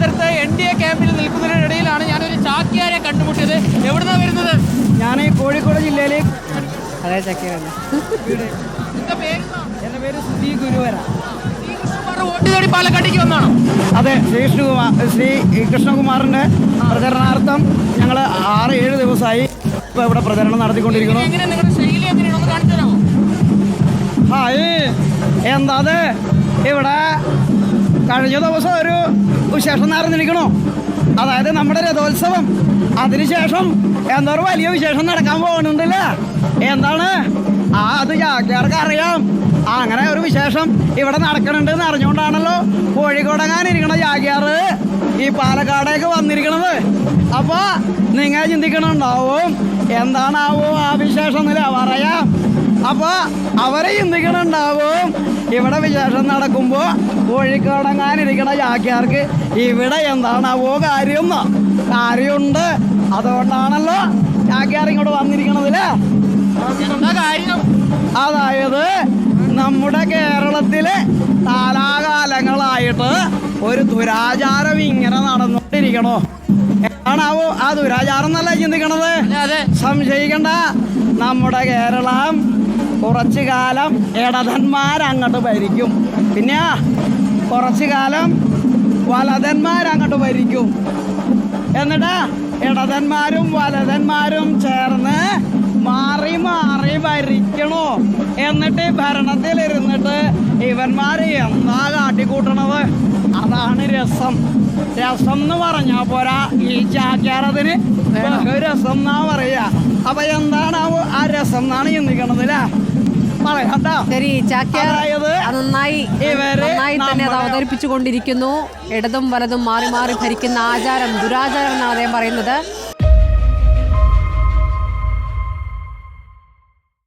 പരിസരത്ത് N D A ക്യാമ്പിൽ നിൽക്കുന്നതിനിടയിലാണ് ഞാനൊരു ചാക്യാരെ കണ്ടുമുട്ടിയത്. എവിടുന്നാ വരുന്നത്? ഞാൻ ഈ കോഴിക്കോട് ജില്ലയിലെ അതെ പേര് എന്റെ പേര് ശ്രീ ഗുരുവര. വോട്ട് തേടി പാലക്കാട്ടേക്ക് വന്നാണോ? അതെ ശ്രീകൃഷ്ണകുമാർ ശ്രീ കൃഷ്ണകുമാറിന്റെ പ്രചരണാർത്ഥം ഞങ്ങൾ ആറ് ഏഴ് ദിവസമായി ഇപ്പോൾ ഇവിടെ പ്രചരണം നടത്തിക്കൊണ്ടിരിക്കുന്നു. എങ്ങനെ നിങ്ങളുടെ ശൈലി എങ്ങനെയാണ്? ഒന്ന് കാണിച്ചു തരാമോ? ഹായ് എന്താ അതെ? ഇവിടെ കഴിഞ്ഞ ദിവസം ഒരു വിശേഷം നടന്നിരിക്കണോ? അതായത് നമ്മുടെ രഥോത്സവം. അതിനുശേഷം എന്താ ഒരു വലിയ വിശേഷം നടക്കാൻ പോകുന്നുണ്ടല്ലേ? എന്താണ്? ആ അത് ചാക്യാർക്ക് അറിയാം. അങ്ങനെ ഒരു വിശേഷം ഇവിടെ നടക്കണുണ്ട് എന്ന് അറിഞ്ഞുകൊണ്ടാണല്ലോ കോഴിക്കോടങ്ങാനിരിക്കണ ജാക്കിയാർ ഈ പാലക്കാടേക്ക് വന്നിരിക്കണത്. അപ്പോൾ നിങ്ങൾ ചിന്തിക്കണുണ്ടാവും. എന്താണാവോ ആ വിശേഷം എന്നില്ല പറയാം. അപ്പൊ അവരെ ചിന്തിക്കണുണ്ടാവും? ഇവിടെ വിശേഷം നടക്കുമ്പോൾ കോഴിക്കോടങ്ങാനിരിക്കണ ചാക്യാർക്ക് ഇവിടെ എന്താണാവോ കാര്യം. ന്ന്. കാര്യമുണ്ട്. അതുകൊണ്ടാണല്ലോ ചാക്യാർ ഇങ്ങോട്ട് വന്നിരിക്കണതിൽ. അതായത് നമ്മുടെ കേരളത്തിൽ കാലാകാലങ്ങളായിട്ട് ഒരു ദുരാചാരം ഇങ്ങനെ നടന്നുകൊണ്ടിരിക്കണോ? ണാവോ ആ ദുരാചാരം എന്നല്ല ചിന്തിക്കണത്? സംശയിക്കണ്ട. നമ്മുടെ കേരളം കുറച്ചു കാലം ഇടതന്മാരങ്ങോട്ട് ഭരിക്കും. പിന്നെ കുറച്ചു കാലം വലതന്മാരങ്ങോട്ട് ഭരിക്കും. എന്നിട്ട് ഇടതന്മാരും വലതന്മാരും ചേർന്ന് മാറി മാറി ഭരിക്കണോ? എന്നിട്ട് ഭരണത്തിൽ ഇരുന്നിട്ട് ഇവന്മാർ എന്താ കാട്ടിക്കൂട്ടണത്? അതാണ് രസം. രസം എന്ന് പറഞ്ഞാൽ പോരാ ഈ ചാക്യാറതിന് രസം എന്നാ പറയാ. അപ്പൊ എന്താണ് ആ- ആ രസം എന്നാണ് ചിന്തിക്കണത് അല്ലേ പറയാട്ടോ ശരി ചാക്യാർ നന്നായി നന്നായി തന്നെ അത് അവതരിപ്പിച്ചുകൊണ്ടിരിക്കുന്നു. ഇടതും വലതും മാറി മാറി ഭരിക്കുന്ന ആചാരം ദുരാചാരം എന്നാണ് അദ്ദേഹം പറയുന്നത്.